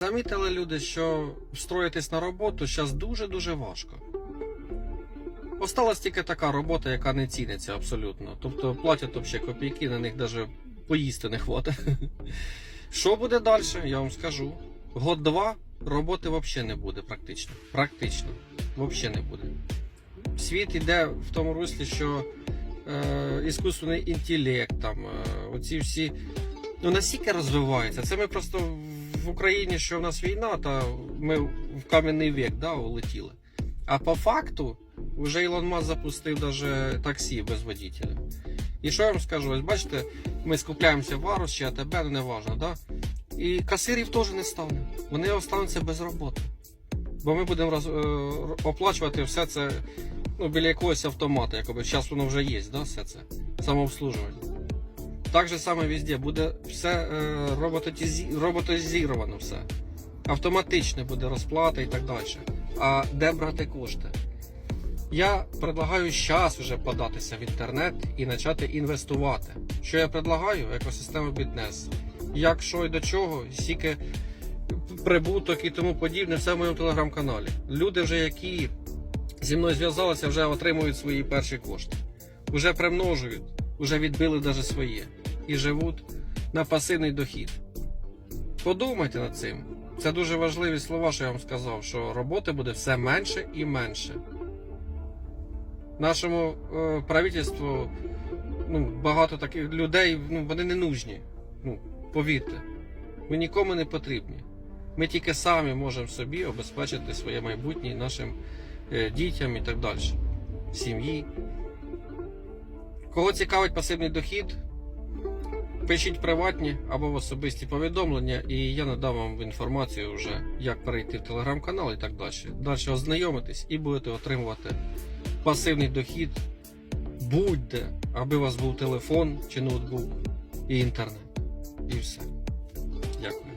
Замітили люди, що встроїтись на роботу зараз дуже-дуже важко. Осталась тільки така робота, яка не ціниться абсолютно. Тобто платять взагалі копійки, на них навіть поїсти не хватить. Що буде далі, я вам скажу. Год-два роботи взагалі не буде практично. Практично. Взагалі не буде. Світ іде в тому руслі, що е, іскусственний інтелект, там, е, оці всі ну настільки розвивається. Це ми просто в Україні, що в нас війна, та ми в кам'яний вік да, улетіли. А по факту вже Ілон Маск запустив даже таксі без водителя. І що я вам скажу? Ось бачите, ми скупляємося в Арус чи АТБ, ну не важно, да? І касирів теж не стане. Вони остануться без роботи. Бо ми будемо роз, е, оплачувати все це ну, біля якогось автомата, якоби зараз воно вже є, да, все це самообслужування. Так же саме везде буде все е, роботизі... роботизовано все. Автоматично буде розплата і так далі. А де брати кошти? Я предлагаю зараз вже податися в інтернет і почати інвестувати. Що я предлагаю? Екосистему бізнес. Як що і до чого, скільки прибуток і тому подібне, все в моєму телеграм-каналі. Люди, вже які зі мною зв'язалися, вже отримують свої перші кошти. Уже примножують, вже відбили навіть своє і живуть на пасивний дохід. Подумайте над цим. Це дуже важливі слова, що я вам сказав, що роботи буде все менше і менше. Нашому е, правительству ну, багато таких людей, ну, вони не нужні. Ну, повірте. Ми нікому не потрібні. Ми тільки самі можемо собі обезпечити своє майбутнє нашим е, дітям і так далі. Сім'ї. Кого цікавить пасивний дохід, пишіть приватні або в особисті повідомлення, і я надам вам інформацію вже, як перейти в телеграм-канал і так далі. Далі ознайомитесь і будете отримувати пасивний дохід будь-де, аби у вас був телефон чи ноутбук і інтернет. І все. Дякую.